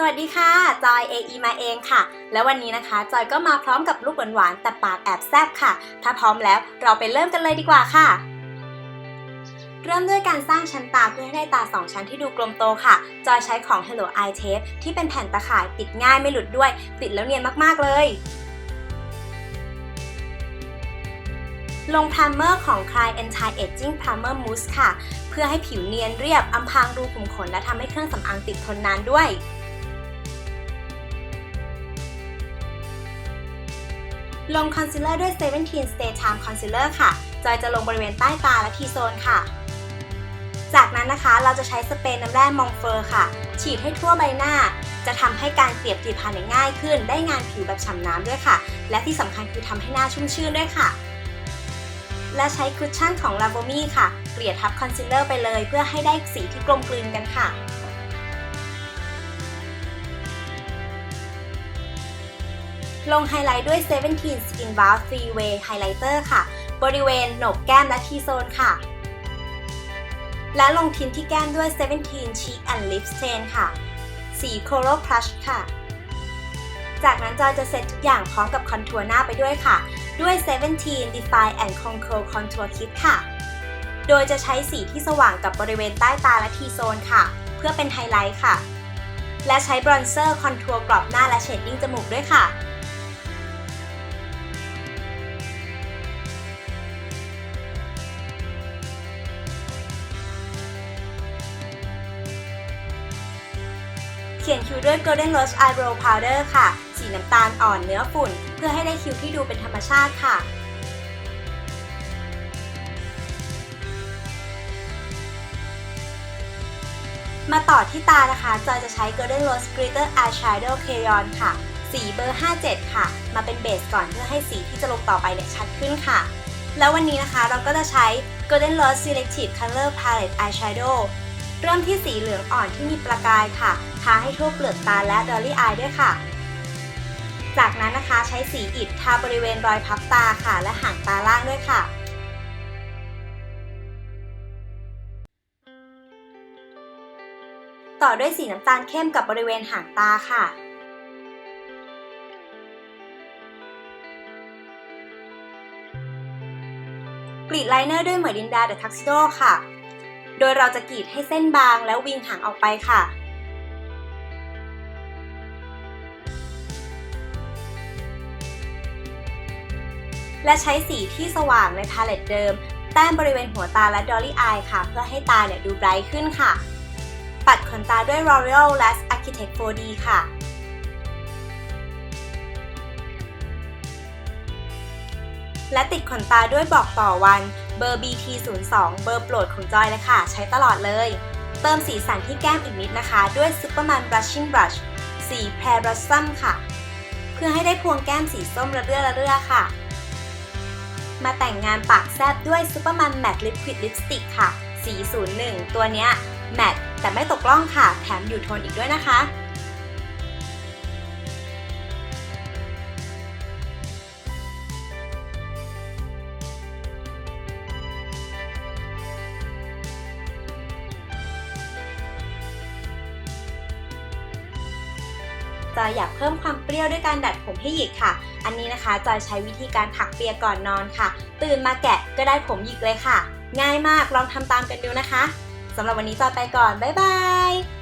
สวัสดีค่ะ จอย AE มาเองค่ะ แล้ววันนี้นะคะ จอยก็มาพร้อมกับลูกหวานๆ แต่ปากแอบแซบค่ะ ถ้าพร้อมแล้วเราไปเริ่มกันเลยดีกว่าค่ะ เริ่มด้วยการสร้างชั้นตาเพื่อให้ได้ตา 2 ชั้นที่ดูกลมโตค่ะ จอยใช้ของ Hello Eye Tape ที่เป็นแผ่นตะข่ายปิดง่ายไม่หลุดด้วย ปิดแล้วเนียนมากๆเลย ลงพรามเมอร์ของ Cry Anti Aging Primer Mousse ค่ะ เพื่อให้ผิวเนียนเรียบอำพรางรูขุมขนและทำให้เครื่องสำอางติดทนนานด้วย ลงคอนซีลเลอร์ด้วย 17 Stay Time Concealer ค่ะ จอยจะลงบริเวณใต้ตาและทีโซนค่ะ จากนั้นนะคะเราจะใช้สเปรย์น้ำแร่มองเฟอร์ค่ะ ฉีดให้ทั่วใบหน้า จะทำให้การเกลี่ยผิวพรรณเนี่ยง่ายขึ้น ได้งานผิวแบบฉ่ำน้ำด้วยค่ะ และที่สำคัญคือทำให้หน้าชุ่มชื่นด้วยค่ะ และใช้คุชชั่นของ l a v o m i ค่ะ เกลี่ยทับคอนซีลเลอร์ไปเลย เพื่อให้ได้สีที่กลมกลืนกันค่ะ ลงไฮไลท์ด้วย17 Skin Bar Free Way Highlighter ค่ะ บริเวณโหนกแก้มและทีโซนค่ะ และลงทินที่แก้มด้วย17 Cheek and Lip Stain ค่ะ สี Coral Crush ค่ะ จากนั้นจอยจะเสร็จทุกอย่างพร้อมกับคอนทัวร์หน้าไปด้วยค่ะ ด้วย17 Define and Control Contour Kit ค่ะ โดยจะใช้สีที่สว่างกับบริเวณใต้ตาและทีโซนค่ะ เพื่อเป็นไฮไลท์ค่ะและใช้บรอนเซอร์คอนทัวร์กรอบหน้าและเชดดิ้งจมูกด้วยค่ะ ขียนคิ้วด้วย Golden Rose Eyebrow Powder ค่ะ สีน้ำตาลอ่อนเนื้อฝุ่น เพื่อให้ได้คิ้วที่ดูเป็นธรรมชาติค่ะมาต่อที่ตานะคะ จอยจะใช้ Golden Rose Glitter Eyeshadow Crayon ค่ะ สีเบอร์ 57 ค่ะ มาเป็นเบสก่อนเพื่อให้สีที่จะลงต่อไปเนี่ยชัดขึ้นค่ะ แล้ววันนี้นะคะเราก็จะใช้ Golden Rose Selective Color Palette Eyeshadow เริ่มที่สีเหลืองอ่อนที่มีประกายค่ะ ทาให้ทั่วเปลือกตาและดอลลี่อายด้วยค่ะ จากนั้นนะคะใช้สีอิฐทาบริเวณรอยพับตาค่ะ และหางตาล่างด้วยค่ะต่อด้วยสีน้ำตาลเข้มกับบริเวณหางตาค่ะ กรีดไลเนอร์ด้วยเหมยดินดาเดอะทักซิโดค่ะ โดยเราจะกรีดให้เส้นบางแล้ววิงหางออกไปค่ะ และใช้สีที่สว่างในพาเลตเดิม แต้มบริเวณหัวตาและดอลลี่อายค่ะ เพื่อให้ตาเนี่ยดูไบรท์ขึ้นค่ะ ปัดขนตาด้วย L'Oreal Lash Architect 4D ค่ะและติดขนตาด้วยบอกต่อวัน เบอร์ BT02 เบอร์โปรดของจอยเลยค่ะ ใช้ตลอดเลย เติมสีสันที่แก้มอีกนิดนะคะ ด้วย Superman Blushing Brush สี Pear Blossom ค่ะ เพื่อให้ได้พวงแก้มสีส้มระเรื่อระเรื่อค่ะ มาแต่งงานปากแซบด้วย Superman Matte Liquid Lipstick ค่ะ สี01 ตัวเนี้ยแมตแต่ไม่ตกล่องค่ะ แถมอยู่โทนอีกด้วยนะคะ จอยอยากเพิ่มความเปรี้ยวด้วยการดัดผมให้หยิกค่ะ อันนี้นะคะจอยใช้วิธีการถักเปียก่อนนอนค่ะ ตื่นมาแกะก็ได้ผมหยิกเลยค่ะ ง่ายมากลองทำตามกันดูนะคะสำหรับวันนี้จอยไปก่อน บ๊ายบาย